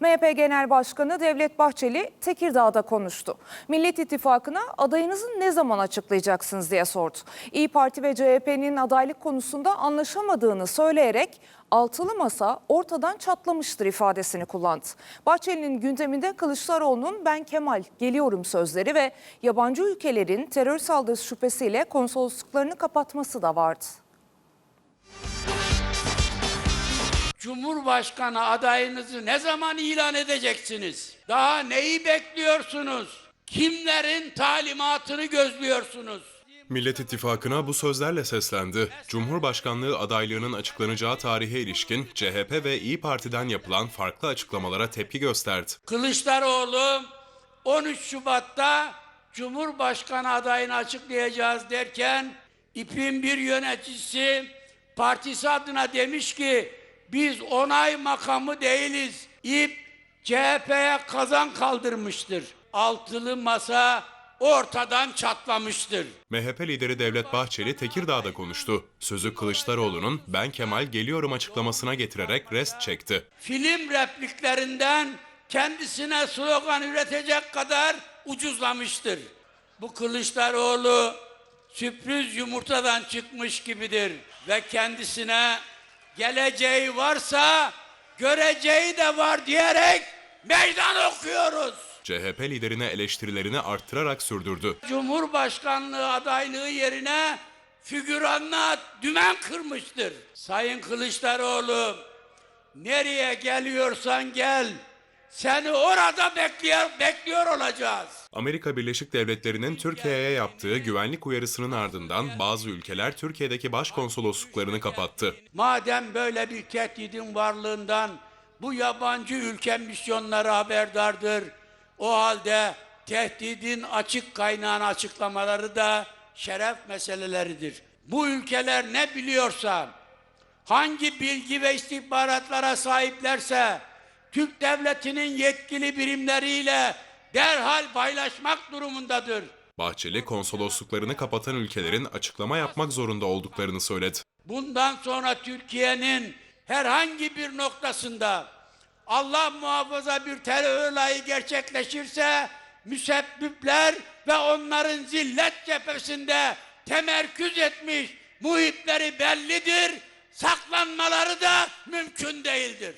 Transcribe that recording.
MHP Genel Başkanı Devlet Bahçeli Tekirdağ'da konuştu. Millet İttifakı'na adayınızı ne zaman açıklayacaksınız diye sordu. İyi Parti ve CHP'nin adaylık konusunda anlaşamadığını söyleyerek altılı masa ortadan çatlamıştır ifadesini kullandı. Bahçeli'nin gündeminde Kılıçdaroğlu'nun ben Kemal geliyorum sözleri ve yabancı ülkelerin terör saldırısı şüphesiyle konsolosluklarını kapatması da vardı. Cumhurbaşkanı adayınızı ne zaman ilan edeceksiniz? Daha neyi bekliyorsunuz? Kimlerin talimatını gözlüyorsunuz? Millet İttifakı'na bu sözlerle seslendi. Cumhurbaşkanlığı adaylığının açıklanacağı tarihe ilişkin CHP ve İyi Parti'den yapılan farklı açıklamalara tepki gösterdi. Kılıçdaroğlu 13 Şubat'ta Cumhurbaşkanı adayını açıklayacağız derken İP'in bir yöneticisi partisi adına demiş ki biz onay makamı değiliz. İP CHP'ye kazan kaldırmıştır. Altılı masa ortadan çatlamıştır. MHP lideri Devlet Bahçeli Tekirdağ'da konuştu. Sözü Kılıçdaroğlu'nun ben Kemal geliyorum açıklamasına getirerek rest çekti. film repliklerinden kendisine slogan üretecek kadar ucuzlamıştır. Bu Kılıçdaroğlu sürpriz yumurtadan çıkmış gibidir ve kendisine geleceği varsa göreceği de var diyerek meydan okuyoruz. CHP liderine eleştirilerini arttırarak sürdürdü. Cumhurbaşkanlığı adaylığı yerine figüranla dümen kırmıştır. Sayın Kılıçdaroğlu nereye geliyorsan gel. Seni orada bekliyor, bekliyor olacağız. Amerika Birleşik Devletleri'nin Türkiye'ye yaptığı güvenlik uyarısının ardından bazı ülkeler Türkiye'deki başkonsolosluklarını kapattı. Madem böyle bir tehdidin varlığından bu yabancı ülke misyonları haberdardır. O halde tehdidin açık kaynağını açıklamaları da şeref meseleleridir. Bu ülkeler ne biliyorsa, hangi bilgi ve istihbaratlara sahiplerse Türk devletinin yetkili birimleriyle derhal paylaşmak durumundadır. Bahçeli konsolosluklarını kapatan ülkelerin açıklama yapmak zorunda olduklarını söyledi. Bundan sonra Türkiye'nin herhangi bir noktasında Allah muhafaza bir terör olayı gerçekleşirse müsebbipler ve onların zillet cephesinde temerküz etmiş muhitleri bellidir, saklanmaları da mümkün değildir.